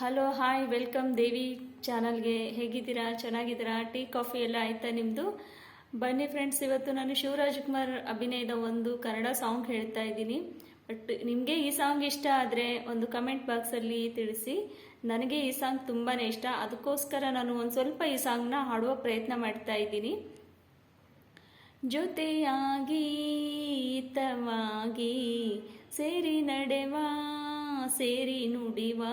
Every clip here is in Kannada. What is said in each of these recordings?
ಹಲೋ ಹಾಯ್ ವೆಲ್ಕಮ್ ದೇವಿ ಚಾನಲ್ಗೆ ಹೇಗಿದ್ದೀರಾ? ಚೆನ್ನಾಗಿದ್ದೀರಾ? ಟೀ ಕಾಫಿ ಎಲ್ಲ ಆಯ್ತಾ ನಿಮ್ಮದು ಬನ್ನಿ ಫ್ರೆಂಡ್ಸ್ ಇವತ್ತು ನಾನು ಶಿವರಾಜ್ಕುಮಾರ್ ಅಭಿನಯದ ಒಂದು ಕನ್ನಡ ಸಾಂಗ್ ಹೇಳ್ತಾ ಇದ್ದೀನಿ. ಬಟ್ ನಿಮಗೆ ಈ ಸಾಂಗ್ ಇಷ್ಟ ಆದರೆ ಒಂದು ಕಮೆಂಟ್ ಬಾಕ್ಸಲ್ಲಿ ತಿಳಿಸಿ. ನನಗೆ ಈ ಸಾಂಗ್ ತುಂಬಾ ಇಷ್ಟ. ಅದಕ್ಕೋಸ್ಕರ ನಾನು ಒಂದು ಸ್ವಲ್ಪ ಈ ಸಾಂಗ್ನ ಹಾಡುವ ಪ್ರಯತ್ನ ಮಾಡ್ತಾ ಇದ್ದೀನಿ. ಜೊತೆಯಾಗಿ, ಹಿತವಾಗಿ, ಸೇರಿ ನಡೆವಾ, ಸೇರಿ ನುಡಿವಾ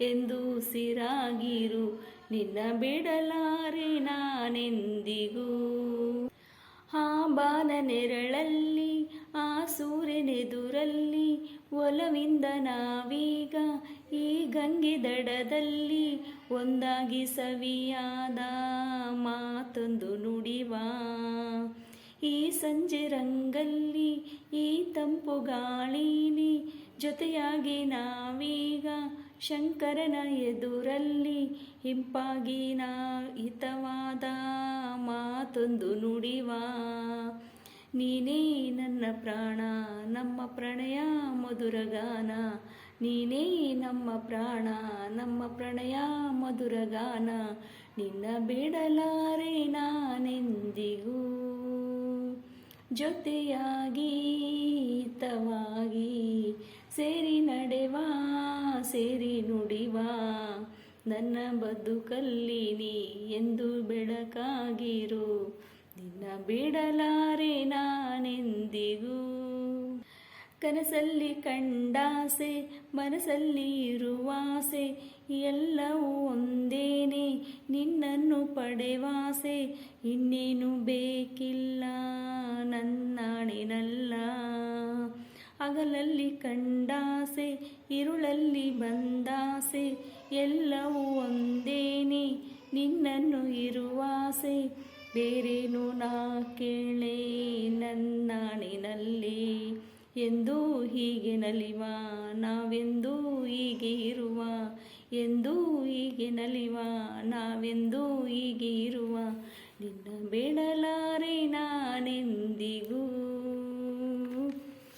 ಎಂದು ಸಿರಾಗಿರು ನಿನ್ನ ಬಿಡಲಾರೆ ನಾನೆಂದಿಗೂ? ಆ ಬಾನ ನೆರಳಲ್ಲಿ, ಆ ಸೂರ್ಯನೆದುರಲ್ಲಿ ಒಲವಿಂದ ನಾವೀಗ ಈ ಗಂಗೆ ದಡದಲ್ಲಿ ಒಂದಾಗಿ ಸವಿಯಾದ ಮಾತೊಂದು ನುಡಿವ. ಈ ಸಂಜೆ ರಂಗಲ್ಲಿ, ಈ ತಂಪು ಗಾಳಿಲಿ ಜೊತೆಯಾಗಿ ನಾವೀಗ ಶಂಕರನ ಎದುರಲ್ಲಿ ಹಿಂಪಾಗಿ ನಾ ಹಿತವಾದ ಮಾತೊಂದು ನುಡಿವಾ. ನೀನೇ ನನ್ನ ಪ್ರಾಣ, ನಮ್ಮ ಪ್ರಣಯ ಮಧುರಗಾನ ನೀನೇ ನಮ್ಮ ಪ್ರಾಣ, ನಮ್ಮ ಪ್ರಣಯ ಮಧುರಗಾನ ನಿನ್ನ ಬಿಡಲಾರೆ ನಾನೆಂದಿಗೂ. ಜೊತೆಯಾಗಿ ಹಿತವಾಗಿ ಸೇರಿ ನಡೆವಾ, ಸೇರಿ ನುಡಿವಾ. ನನ್ನ ಬದುಕಲ್ಲಿ ನೀ ಎಂದು ಬೆಳಕಾಗಿರು. ನಿನ್ನ ಬಿಡಲಾರೆ ನಾನೆಂದಿಗೂ. ಕನಸಲ್ಲಿ ಕಂಡಾಸೆ ಮನಸ್ಸಲ್ಲಿ ಇರುವಾಸೆ, ಎಲ್ಲವೂ ಒಂದೇನೆ. ನಿನ್ನನ್ನು ಪಡೆವಾಸೆ, ಇನ್ನೇನು ಬೇಕಿಲ್ಲ ನನ್ನಾಣಿನಲ್ಲ ಹಗಲಲ್ಲಿ ಕಂಡಾಸೆ, ಇರುಳಲ್ಲಿ ಬಂದಾಸೆ, ಎಲ್ಲವೂ ಒಂದೇನೆ, ನಿನ್ನನ್ನು ಇರುವಾಸೆ. ಬೇರೇನು ನಾ ಕೇಳೆ ನನ್ನಾಣಿನಲ್ಲಿ ಎಂದೂ ಹೀಗೆ ನಲಿವ, ನಾವೆಂದೂ ಹೀಗೆ ಇರುವ, ಎಂದೂ ಹೀಗೆ ನಲಿವ, ನಾವೆಂದೂ ಹೀಗೆ ಇರುವ. ನಿನ್ನ ಬೇಡಲಾರೆ ನಾನೆಂದಿಗೂ